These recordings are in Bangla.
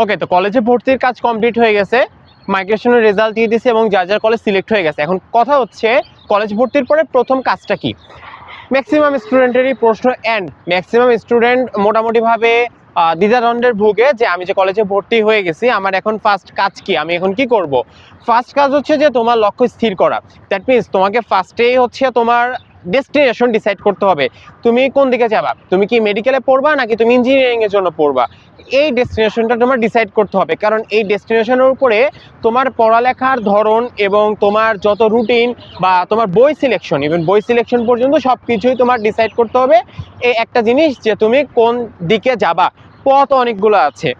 ওকে তো কলেজে ভর্তির কাজ কমপ্লিট হয়ে গেছে। মাইগ্রেশনের রেজাল্ট দিয়ে দিয়েছে এবং যার যার কলেজ সিলেক্ট হয়ে গেছে। এখন কথা হচ্ছে কলেজ ভর্তির পরে প্রথম কাজটা কি? ম্যাক্সিমাম স্টুডেন্টেরই প্রশ্ন অ্যান্ড ম্যাক্সিমাম স্টুডেন্ট মোটামুটিভাবে দ্বিধাদ্বন্দ্বের ভুগে যে আমি যে কলেজে ভর্তি হয়ে গেছি, আমার এখন ফার্স্ট কাজ কি? আমি এখন কি করব? ফার্স্ট কাজ হচ্ছে যে তোমার লক্ষ্য স্থির করা। দ্যাট মিনস তোমাকে ফার্স্টেই হচ্ছে তোমার ডেস্টিনেশন ডিসাইড করতে হবে। তুমি কোন দিকে যাবা? তুমি কি মেডিকেলে পড়বা নাকি তুমি ইঞ্জিনিয়ারিং এর জন্য পড়বা? এই ডেস্টিনেশনটা তোমার ডিসাইড করতে হবে। কারণ এই ডেস্টিনেশনের উপরে তোমার পড়ালেখার ধরন এবং তোমার যত রুটিন বা তোমার বই সিলেকশন ইভেন বই সিলেকশন পর্যন্ত সব কিছুই তোমার ডিসাইড করতে হবে। এই একটা জিনিস যে তুমি কোন দিকে যাবা? পথ অনেকগুলো আছে।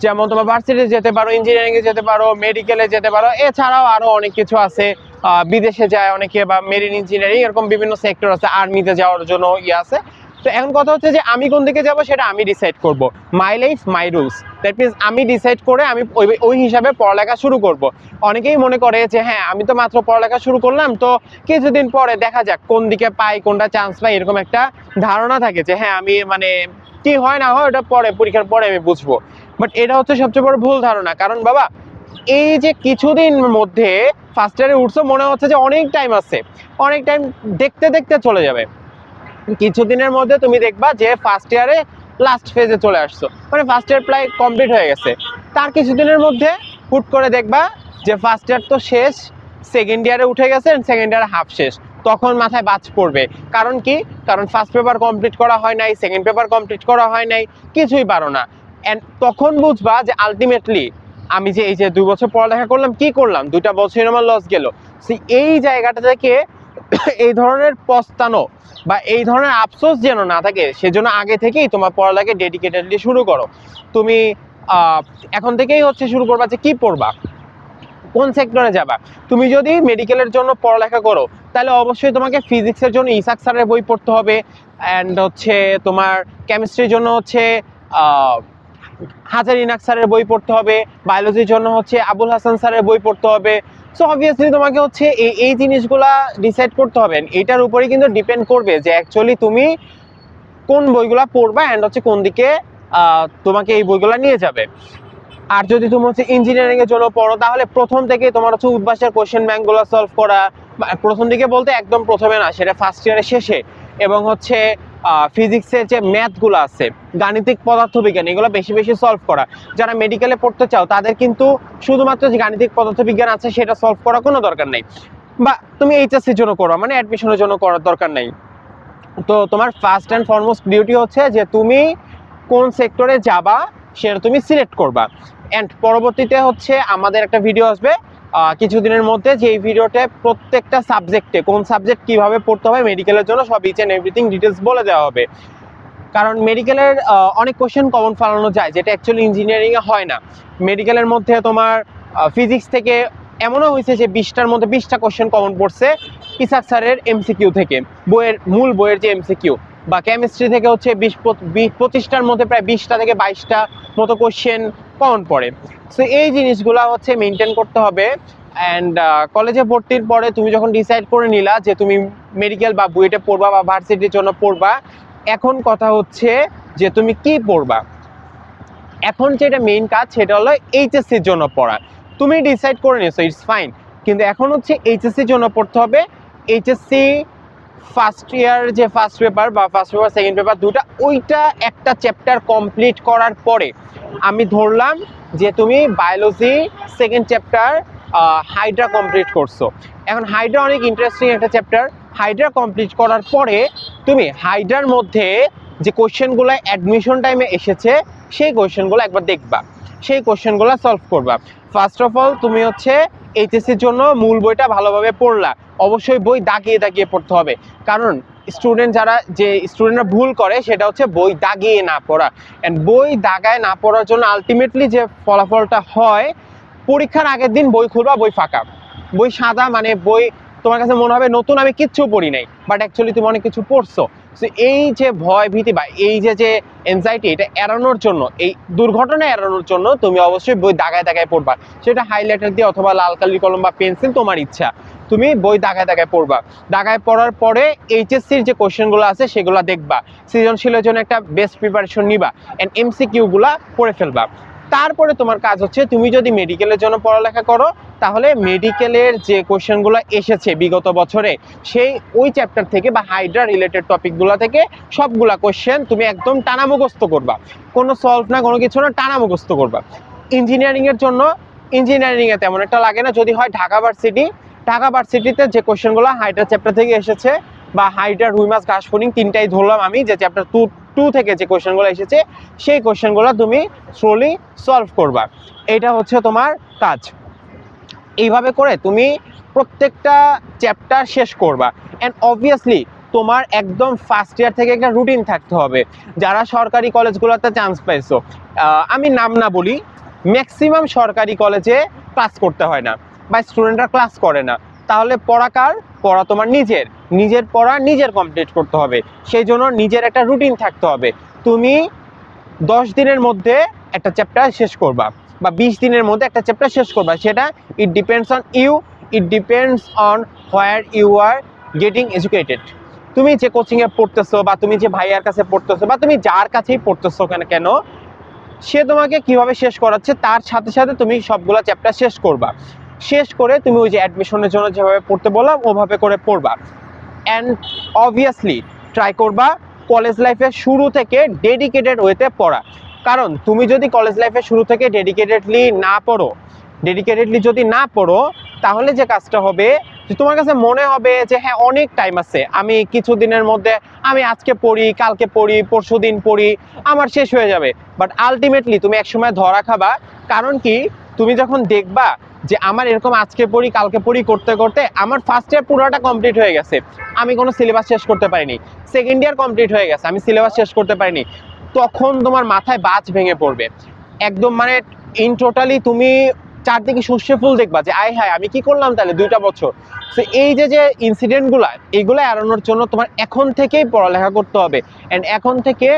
যেমন তোমার ভার্সিটি যেতে পারো ইঞ্জিনিয়ারিংয়ে যেতে পারো মেডিকেলে যেতে পারো, এছাড়াও আরও অনেক কিছু আছে। বিদেশে যায় অনেকে বা মেরিন ইঞ্জিনিয়ারিং এরকম বিভিন্ন সেক্টর আছে আর্মিতে যাওয়ার জন্য ইয়ে আছে। তো এখন কথা হচ্ছে যে আমি কোন দিকে যাব সেটা আমি ডিসাইড করব। My life my rules that means আমি ডিসাইড করে আমি ওই ওই হিসাবে পড়ালেখা শুরু করব। অনেকেই মনে করে যে হ্যাঁ আমি তো মাত্র পড়ালেখা শুরু করলাম, তো কিছুদিন পরে দেখা যাক কোন দিকে পাই, কোনটা চান্স পাই, এরকম একটা ধারণা থাকে যে হ্যাঁ আমি মানে কি হয় না হয় ওটা পরে, পরীক্ষার পরে আমি বুঝব। বাট এটা হচ্ছে সবচেয়ে বড় ভুল ধারণা। কারণ বাবা এই যে কিছুদিন মধ্যে ফার্স্ট ইয়ারে উঠছো মনে হচ্ছে যে অনেক টাইম আছে অনেক টাইম দেখতে দেখতে চলে যাবে। কিছুদিনের মধ্যে তুমি দেখবা যে ফার্স্ট ইয়ারে লাস্ট ফেজে চলে আসছো। মানে ফার্স্ট ইয়ার প্রায় কমপ্লিট হয়ে গেছে। তার কিছুদিনের মধ্যে হুট করে দেখবা যে ফার্স্ট ইয়ার তো শেষ সেকেন্ড ইয়ারে উঠে গেছে সেকেন্ড ইয়ার হাফ শেষ। তখন মাথায় বাজ পড়বে। কারণ কি? কারণ ফার্স্ট পেপার কমপ্লিট করা হয় নাই সেকেন্ড পেপার কমপ্লিট করা হয় নাই, কিছুই পারো না। অ্যান্ড তখন বুঝবা যে আলটিমেটলি আমি যে এই যে দুই বছর পড়ালেখা করলাম, কি করলাম? দুইটা বছর আমার লস গেল। এই জায়গাটা থেকে এই ধরনের পস্তানো বা এই ধরনের আফসোস যেন না থাকে, সেজন্য আগে থেকেই তোমার পড়ালেখা ডেডিকেটেডলি শুরু করো। তুমি এখন থেকেই হচ্ছে শুরু করবা যে কি পড়বা? কোন সেক্টরে যাবা? তুমি যদি মেডিকেলের জন্য পড়ালেখা করো, তাহলে অবশ্যই তোমাকে ফিজিক্সের জন্য ইসাক স্যারের বই পড়তে হবে অ্যান্ড হচ্ছে তোমার কেমিস্ট্রির জন্য হচ্ছে হাজার ইনাক স্যারের বই পড়তে হবে বায়োলজির জন্য হচ্ছে আবুল হাসান স্যারের বই পড়তে হবে। সো অবভিয়াসলি তোমাকে হচ্ছে এই এই জিনিসগুলা ডিসাইড করতে হবে এটার উপরেই কিন্তু ডিপেন্ড করবে যে অ্যাকচুয়ালি তুমি কোন বইগুলা পড়বা অ্যান্ড হচ্ছে কোন দিকে তোমাকে এই বইগুলা নিয়ে যাবে। আর যদি তুমি হচ্ছে ইঞ্জিনিয়ারিং এর জন্য পড়ো, তাহলে প্রথম থেকে তোমার হচ্ছে উদ্ভাসের কোশ্চেন ব্যাংকগুলো সলভ করা প্রথম দিকে বলতে একদম প্রথমে না, সেটা ফার্স্ট ইয়ারের শেষে। এবং হচ্ছে ফিজিক্সের যে ম্যাথগুলো আছে, গাণিতিক পদার্থবিজ্ঞান, এগুলো বেশি বেশি সলভ করা। যারা মেডিকেলে পড়তে চাও, তাদের কিন্তু শুধুমাত্র যে গাণিতিক পদার্থবিজ্ঞান আছে, সেটা সলভ করা কোনো দরকার নেই। বা তুমি এইচএসসির জন্য করো মানে অ্যাডমিশনের জন্য করার দরকার নেই। তো তোমার ফার্স্ট অ্যান্ড ফরমোস্ট ডিউটি হচ্ছে যে তুমি কোন সেক্টরে যাবা, সেটা তুমি সিলেক্ট করবা। অ্যান্ড পরবর্তীতে হচ্ছে আমাদের একটা ভিডিও আসবে কিছুদিনের মধ্যে যে এই ভিডিওতে প্রত্যেকটা সাবজেক্টে কোন সাবজেক্ট কীভাবে পড়তে হবে মেডিকেলের জন্য সব ইচ অ্যান্ড এভরিথিং ডিটেলস বলে দেওয়া হবে। কারণ মেডিকেলের অনেক কোয়েশ্চেন কমন ফালানো যায়, যেটা অ্যাকচুয়ালি ইঞ্জিনিয়ারিংয়ে হয় না। মেডিকেলের মধ্যে তোমার ফিজিক্স থেকে এমনও হয়েছে যে বিশটার মধ্যে বিশটা কোশ্চেন কমন পড়ছে ইসাক স্যারের এমসিকিউ থেকে, বইয়ের মূল বইয়ের যে এমসিকিউ বা কেমিস্ট্রি থেকে হচ্ছে বিশ পঁচ- বিশ- পঁচিশটার মধ্যে প্রায় বিশটা থেকে বাইশটা মতো কোশ্চেন কমন পড়ে। সো এই জিনিসগুলা হচ্ছে মেনটেন করতে হবে। অ্যান্ড কলেজে ভর্তির পরে তুমি যখন ডিসাইড করে নিলা যে তুমি মেডিকেল বা বুয়েটে পড়বা বা ভার্সিটির জন্য পড়বা, এখন কথা হচ্ছে যে তুমি কি পড়বা? এখন যেটা মেইন কাজ সেটা হলো এইচএসসির জন্য পড়া। তুমি ডিসাইড করে নিয়েছো ইটস ফাইন কিন্তু এখন হচ্ছে এইচএসসির জন্য পড়তে হবে। এইচএসসি ফার্স্ট ইয়ার যে ফার্স্ট পেপার বা ফার্স্ট পেপার সেকেন্ড পেপার দুটা ওইটা একটা চ্যাপ্টার কমপ্লিট করার পরে আমি ধরলাম যে তুমি biology second chapter hydra complete করছ। এখন হাইড্রা অনেক ইন্টারেস্টিং একটা চ্যাপ্টার হাইড্রা কমপ্লিট করার পরে তুমি হাইড্রার মধ্যে যে কোয়েশ্চেনগুলো অ্যাডমিশন টাইমে এসেছে, সেই কোয়েশ্চেনগুলো একবার দেখবা। সেই কোশ্চেনগুলো সলভ করবা। ফার্স্ট অফ অল তুমি হচ্ছে এইচএসসির জন্য মূল বইটা ভালোভাবে পড়লা। অবশ্যই বই দাগিয়ে দাগিয়ে পড়তে হবে। কারণ স্টুডেন্ট যারা, যে স্টুডেন্টরা ভুল করে, সেটা হচ্ছে বই দাগিয়ে না পড়া। অ্যান্ড বই দাগায় না পড়ার জন্য আলটিমেটলি যে ফলাফলটা হয়, পরীক্ষার আগের দিন বই খুলবা, বই ফাঁকা। বই সাদা মানে বই তোমার কাছে মনে হবে নতুন, আমি কিচ্ছু পড়ি নাই বাট অ্যাকচুয়ালি তুমি অনেক কিছু পড়ছো। তো এই যে ভয় ভীতি বা এই যে যে এনজাইটি এটা এড়ানোর জন্য, এই দুর্ঘটনা এড়ানোর জন্য তুমি অবশ্যই বই দাগায় দাগায় পড়বা। সেটা হাইলাইটার দিয়ে অথবা লাল কালি কলম বা পেন্সিল তোমার ইচ্ছা, তুমি বই দাগায় দাগায় পড়বা। দাগায় পড়ার পরে এইচএসসির যে কোশ্চেনগুলো আছে, সেগুলো দেখবা। সৃজনশীলের জন্য একটা বেস্ট প্রিপারেশন নিবা অ্যান্ড এমসিকিউগুলা পড়ে ফেলবা। তারপরে তোমার কাজ হচ্ছে, তুমি যদি মেডিকেলের জন্য পড়ালেখা করো তাহলে মেডিকেলের যে কোশ্চেনগুলো এসেছে বিগত বছরে, সেই ওই চ্যাপ্টার থেকে বা হাইড্রা রিলেটেড টপিকগুলো থেকে সবগুলা কোশ্চেন তুমি একদম টানা মুখস্থ করবা। কোনো সলভ না, কোনো কিছু না টানা মুখস্থ করবা ইঞ্জিনিয়ারিংয়ের জন্য ইঞ্জিনিয়ারিংয়ে তেমন একটা লাগে না। যদি হয় ঢাকা ভার্সিটি ঢাকা ভার্সিটিতে যে কোশ্চেনগুলো হাইড্রা চ্যাপ্টার থেকে এসেছে বা হাইড্রা রুইমাস ঘাস ফোনিং তিনটাই ধরলাম আমি, যে চ্যাপ্টার টু টু থেকে যে কোশ্চেনগুলো এসেছে, সেই কোশ্চেনগুলো তুমি স্লোলি সলভ করবা। এটা হচ্ছে তোমার কাজ। এইভাবে করে তুমি প্রত্যেকটা চ্যাপ্টার শেষ করবা। অ্যান্ড অবভিয়াসলি তোমার একদম ফার্স্ট ইয়ার থেকে একটা রুটিন থাকতে হবে। যারা সরকারি কলেজগুলোতে চান্স পাইছো আমি নাম না বলি ম্যাক্সিমাম সরকারি কলেজে ক্লাস করতে হয় না বা স্টুডেন্টরা ক্লাস করে না। তাহলে পড়া কার? পড়া তোমার নিজের। নিজের পড়া নিজের কমপ্লিট করতে হবে। সেই জন্য নিজের একটা রুটিন থাকতে হবে। তুমি দশ দিনের মধ্যে একটা চ্যাপ্টার শেষ করবা। বা বিশ দিনের মধ্যে একটা চ্যাপ্টার শেষ করবা। সেটা it depends on you it depends on where you are getting educated তুমি যে কোচিংয়ে পড়তেছো বা তুমি যে ভাইয়ার কাছে পড়তেছো বা তুমি যার কাছেই পড়তেছো কেন কেন, সে তোমাকে কীভাবে শেষ করাচ্ছে, তার সাথে সাথে তুমি সবগুলো চ্যাপ্টার শেষ করবা। শেষ করে তুমি ওই যে অ্যাডমিশনের জন্য যেভাবে পড়তে বললাম, ওভাবে করে পড়বা। অ্যান্ড অবভিয়াসলি ট্রাই করবা কলেজ লাইফের শুরু থেকে ডেডিকেটেড ওয়েতে পড়া। কারণ তুমি যদি কলেজ লাইফের শুরু থেকে ডেডিকেটেডলি না পড়ো ডেডিকেটেডলি যদি না পড়ো, তাহলে যে কাজটা হবে, যে তোমার কাছে মনে হবে যে হ্যাঁ অনেক টাইম আছে। আমি কিছু দিনের মধ্যে, আমি আজকে পড়ি, কালকে পড়ি, পরশু দিন পড়ি, আমার শেষ হয়ে যাবে। বাট আলটিমেটলি তুমি একসময় ধরা খাবা। কারণ কি? তুমি যখন দেখবা যে আমার এরকম আজকে পড়ি, কালকে পড়ি করতে করতে আমার ফার্স্ট ইয়ার পুরোটা কমপ্লিট হয়ে গেছে। আমি কোনো সিলেবাস শেষ করতে পারিনি। সেকেন্ড ইয়ার কমপ্লিট হয়ে গেছে। আমি সিলেবাস শেষ করতে পারিনি। তখন তোমার মাথায় বাজ ভেঙে পড়বে। একদম মানে ইন টোটালি তুমি চারদিকে সর্ষে ফুল দেখবা যে, আয় হায়, আমি কি করলাম তাহলে দুইটা বছর? তো এই যে যে ইনসিডেন্টগুলো এইগুলো এড়ানোর জন্য তোমার এখন থেকেই পড়ালেখা করতে হবে। অ্যান্ড এখন থেকে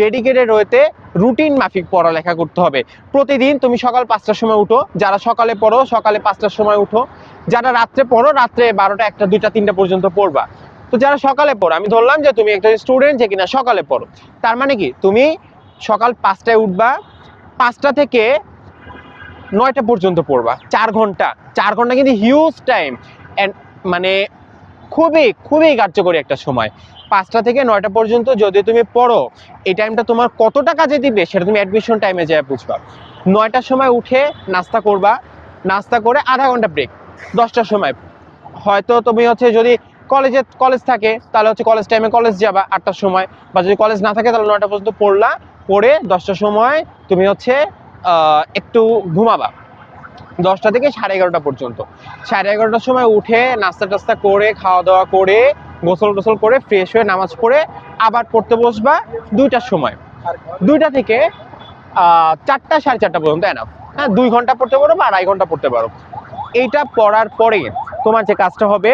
ডেডিকেটেড হইতে রুটিন মাফিক পড়ালেখা করতে হবে। প্রতিদিন তুমি সকাল পাঁচটার সময় উঠো, যারা সকালে পড়ো, সকালে পাঁচটার সময় উঠো। যারা রাত্রে পড়ো, রাত্রে বারোটা, একটা, দুইটা, তিনটা পর্যন্ত পড়বা। তো যারা সকালে পড়ো, আমি ধরলাম যে তুমি একটা স্টুডেন্ট যে কিনা সকালে পড়ো, তার মানে কি? তুমি সকাল পাঁচটায় উঠবা, পাঁচটা থেকে নয়টা পর্যন্ত পড়বা, চার ঘণ্টা। চার ঘণ্টা কিন্তু হিউজ টাইম অ্যান্ড মানে খুবই খুবই কার্যকরী একটা সময়। পাঁচটা থেকে নয়টা পর্যন্ত যদি তুমি পড়ো, এই টাইমটা তোমার কতটা কাজে দিবে সেটা তুমি অ্যাডমিশন টাইমে যায় বুঝবা। নয়টার সময় উঠে নাস্তা করবা, নাস্তা করে আধা ঘণ্টা ব্রেক দশটার সময়। হয়তো তুমি হচ্ছে যদি কলেজে কলেজ থাকে, তাহলে হচ্ছে কলেজ টাইমে কলেজ যাবা আটটার সময়। বা যদি কলেজ না থাকে, তাহলে নয়টা পর্যন্ত পড়লা, পড়ে দশটার সময় তুমি হচ্ছে একটু ঘুমাবা। দশটা থেকে সাড়ে এগারোটা পর্যন্ত। সাড়ে এগারোটার সময় উঠে নাস্তা টাস্তা করে, খাওয়া দাওয়া করে, গোসল টোসল করে ফ্রেশ হয়ে নামাজ পড়ে আবার পড়তে বসবা দুইটার সময়। দুইটা থেকে চারটা সাড়ে চারটা পর্যন্ত এনাফ হ্যাঁ দুই ঘণ্টা পড়তে পারো বা আড়াই ঘণ্টা পড়তে পারো। এইটা পড়ার পরে তোমার যে কাজটা হবে,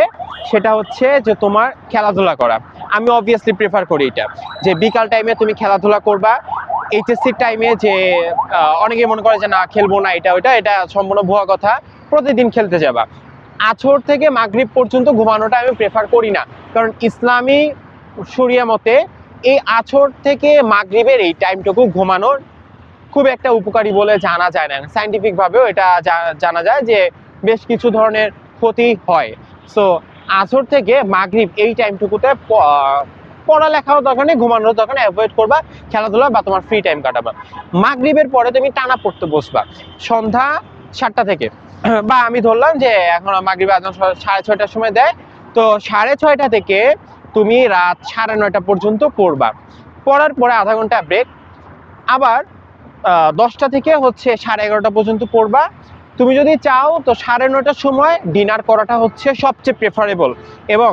সেটা হচ্ছে যে তোমার খেলাধুলা করা। আমি অবভিয়াসলি প্রেফার করি এটা। যে বিকাল টাইমে তুমি খেলাধুলা করবা এইচএসসির টাইমে যে অনেকে মনে করে যে না, খেলব না, এটা, ওইটা, এটা সম্পূর্ণ ভুয়া কথা। প্রতিদিন খেলতে যাবা। আছর থেকে মাগরিব পর্যন্ত ঘুমানোটা আমি প্রেফার করি না। কারণ ইসলামী শরিয়া মতে, এই আছর থেকে মাগরিবের এই টাইমটুকু ঘুমানোর খুব একটা উপকারী বলে জানা যায় না। সাইন্টিফিকভাবেও এটা জানা যায় যে বেশ কিছু ধরনের ক্ষতি হয়। সো আছর থেকে মাগরিব এই টাইমটুকুতে পড়ালেখাও দরকার নেই ঘুমানোর দরকার নেই অ্যাভয়েড করবা, খেলাধুলা বা তোমার ফ্রি টাইম কাটাবা। মাগরিবের পরে তুমি টানা পড়তে বসবা। সন্ধ্যা সাতটা থেকে। বা আমি ধরলাম যে এখন মাগরিব আজান সাড়ে ছয়টার সময় দেয়। তো সাড়ে ছয়টা থেকে তুমি রাত সাড়ে নয়টা পর্যন্ত পড়বা। পড়ার পরে আধা ঘণ্টা ব্রেক আবার দশটা থেকে হচ্ছে সাড়ে এগারোটা পর্যন্ত পড়বা। তুমি যদি চাও, তো সাড়ে নটার সময় ডিনার করাটা হচ্ছে সবচেয়ে প্রেফারেবল এবং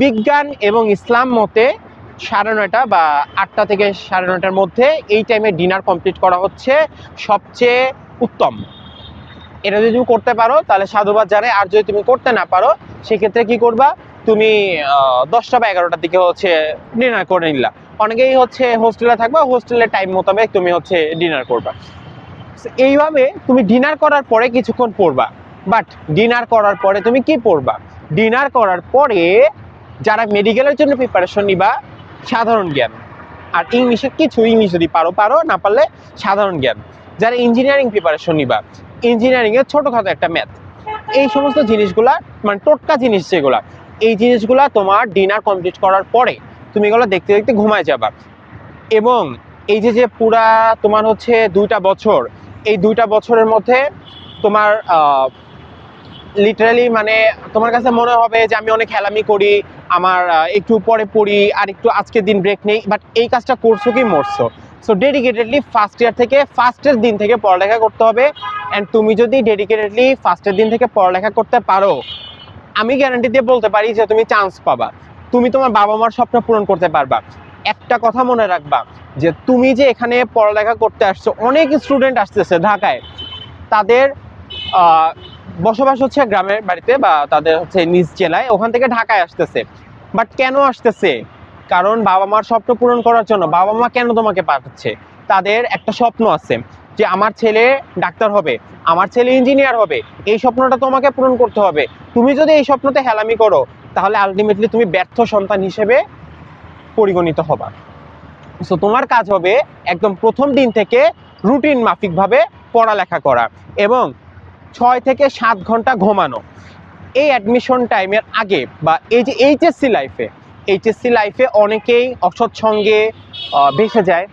বিজ্ঞান এবং ইসলাম মতে সাড়ে নয়টা বা আটটা থেকে সাড়ে নয়টার মধ্যে এই টাইমে ডিনার কমপ্লিট করা হচ্ছে সবচেয়ে উত্তম। এটা যদি তুমি করতে পারো, তাহলে সাধুবাদ জানাই। আর যদি তুমি করতে না পারো, সেক্ষেত্রে কি করবা? তুমি দশটা বা এগারোটার দিকে হচ্ছে ডিনার করে নিলা। অনেকেই হচ্ছে হোস্টেলে থাকবা হোস্টেলের টাইম মোতাবেক তুমি হচ্ছে ডিনার করবা। এইভাবে তুমি ডিনার করার পরে কিছুক্ষণ পড়বা। বাট ডিনার করার পরে তুমি কি পড়বা? ডিনার করার পরে যারা মেডিকেলের জন্য প্রিপারেশন নিবা, সাধারণ জ্ঞান। আর ইংলিশের কিছু ইংলিশ যদি পারো পারো, না পারলে সাধারণ জ্ঞান। যারা ইঞ্জিনিয়ারিং প্রিপারেশন নিবা ইঞ্জিনিয়ারিংয়ের ছোটোখাটো একটা ম্যাথ এই সমস্ত জিনিসগুলা মানে টোটকা জিনিস যেগুলা, এই জিনিসগুলা তোমার ডিনার কমপ্লিট করার পরে তুমি এগুলো দেখতে দেখতে ঘুমায় যাবা। এবং এই যে যে পুরা তোমার হচ্ছে দুইটা বছর এই দুইটা বছরের মধ্যে তোমার লিটারালি মানে তোমার কাছে মনে হবে যে আমি অনেক হেলামি করি, আমার একটু পরে পড়ি, আর একটু আজকের দিন ব্রেক নেই বাট এই কাজটা করছ কি মরছো? সো ডেডিকেটেডলি ফার্স্ট ইয়ার থেকে ফার্স্টের দিন থেকে পড়ালেখা করতে হবে অ্যান্ড তুমি যদি ডেডিকেটেডলি ফার্স্টের দিন থেকে পড়ালেখা করতে পারো, আমি গ্যারান্টি দিয়ে বলতে পারি যে তুমি চান্স পাবা। তুমি তোমার বাবা মার স্বপ্ন পূরণ করতে পারবা। একটা কথা মনে রাখবা যে তুমি যে এখানে পড়ালেখা করতে আসছো, অনেক স্টুডেন্ট আসতেছে ঢাকায়। তাদের বসবাস হচ্ছে গ্রামের বাড়িতে বা তাদের হচ্ছে নিজ জেলায়, ওখান থেকে ঢাকায় আসতেছে। বাট কেন আসতেছে? কারণ বাবা মার স্বপ্ন পূরণ করার জন্য বাবা মা কেন তোমাকে পাঠাচ্ছে? তাদের একটা স্বপ্ন আছে যে আমার ছেলে ডাক্তার হবে, আমার ছেলে ইঞ্জিনিয়ার হবে, এই স্বপ্নটা তোমাকে পূরণ করতে হবে। তুমি যদি এই স্বপ্নতে হেলামি করো, তাহলে আলটিমেটলি তুমি ব্যর্থ সন্তান হিসেবে পরিগণিত হবা। সো তোমার কাজ হবে একদম প্রথম দিন থেকে রুটিন মাফিকভাবে পড়ালেখা করা এবং ছয় থেকে সাত ঘণ্টা ঘুমানো। এই অ্যাডমিশন টাইমের আগে বা এই যে এইচএসসি লাইফে এইচএসসি লাইফে অনেকেই অসৎ সঙ্গে ভেসে যায়,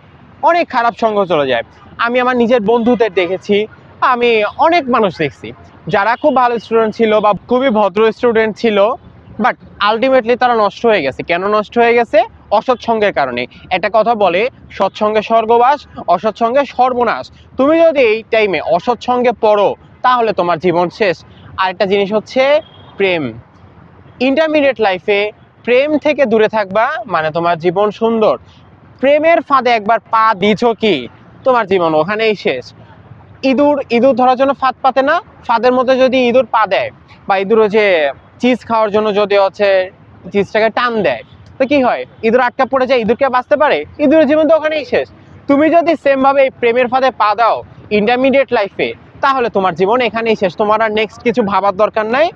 অনেক খারাপ সঙ্গ চলে যায়। আমি আমার নিজের বন্ধুদের দেখেছি, আমি অনেক মানুষ দেখছি, যারা খুব ভালো স্টুডেন্ট ছিল বা খুবই ভদ্র স্টুডেন্ট ছিল বাট আলটিমেটলি তারা নষ্ট হয়ে গেছে। কেন নষ্ট হয়ে গেছে? অসৎ সঙ্গের কারণে। একটা কথা বলে সৎসঙ্গে স্বর্গবাস অসৎসঙ্গে সর্বনাশ। তুমি যদি এই টাইমে অসৎসঙ্গে পড়ো, তাহলে তোমার জীবন শেষ। আরেকটা জিনিস হচ্ছে প্রেম। ইন্টারমিডিয়েট লাইফে প্রেম থেকে দূরে থাকবা মানে তোমার জীবন সুন্দর। প্রেমের ফাঁদে একবার পা দিছ কি? তোমার জীবন ওখানেই শেষ। ইঁদুর ইঁদুর ধরার জন্য ফাঁদ পাতে না। ফাঁদের মধ্যে যদি ইঁদুর পা দেয় বা ইঁদুর যে চিজ খাওয়ার জন্য যদি হচ্ছে চিজটাকে টান দেয় তো কি হয়? ইঁদুর আটকা পড়ে যায় ইঁদুরকে বাঁচতে পারে? ইঁদুরের জীবন তো ওখানেই শেষ। তুমি যদি সেম ভাবে এই প্রেমের ফাঁদে পা দাও ইন্টারমিডিয়েট লাইফে তাহলে তোমার জীবন এখানেই শেষ। তোমার আর নেক্সট কিছু ভাবার দরকার নাই।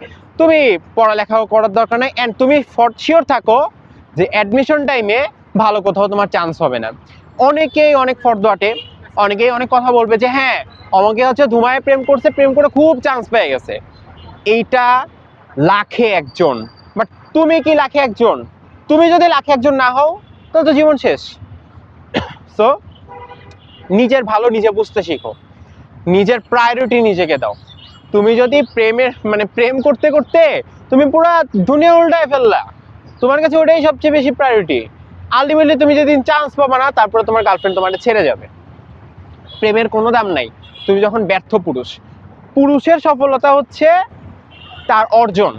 তুমি পড়ালেখাও করার দরকার নাই। অ্যান্ড তুমি ফর শিওর থাকো যে অ্যাডমিশন টাইমে ভালো কোথাও তোমার চান্স হবে না। অনেকেই অনেক ফর্দ আটে অনেকেই অনেক কথা বলবে যে হ্যাঁ আমাকে হচ্ছে ধুমায় প্রেম করছে, প্রেম করে খুব চান্স পেয়ে গেছে। এইটা লাখে একজন। বাট তুমি কি লাখে একজন? তুমি যদি লাখে একজন না হও, তাহলে তো জীবন শেষ। সো নিজের ভালো নিজে বুঝতে শিখো। নিজের প্রায়োরিটি নিজেকে দাও। তুমি যদি প্রেমের মানে প্রেম করতে করতে তুমি পুরো দুনিয়া উল্টায় ফেললা, তোমার কাছে ওটাই সবচেয়ে বেশি প্রায়োরিটি আলটিমেটলি তুমি যেদিন চান্স পাবা না, তারপরে তোমার গার্লফ্রেন্ড তোমার ছেড়ে যাবে। প্রেমের কোনো দাম নাই। তুমি যখন ব্যর্থ পুরুষ, পুরুষের সফলতা হচ্ছে তার অর্জন।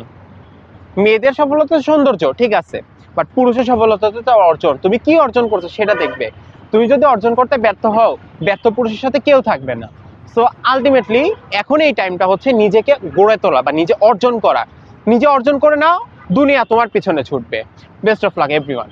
মেয়েদের সফলতা সৌন্দর্য, ঠিক আছে। বাট পুরুষের সফলতা তো অর্জন। তুমি কি অর্জন করছ সেটা দেখবে। তুমি যদি অর্জন করতে ব্যর্থ হও, ব্যর্থ পুরুষের সাথে কেউ থাকবে না। সো আলটিমেটলি এখন এই টাইমটা হচ্ছে নিজেকে গড়ে তোলা বা নিজে অর্জন করা। নিজে অর্জন করে নাও, দুনিয়া তোমার পিছনে ছুটবে। Best of luck everyone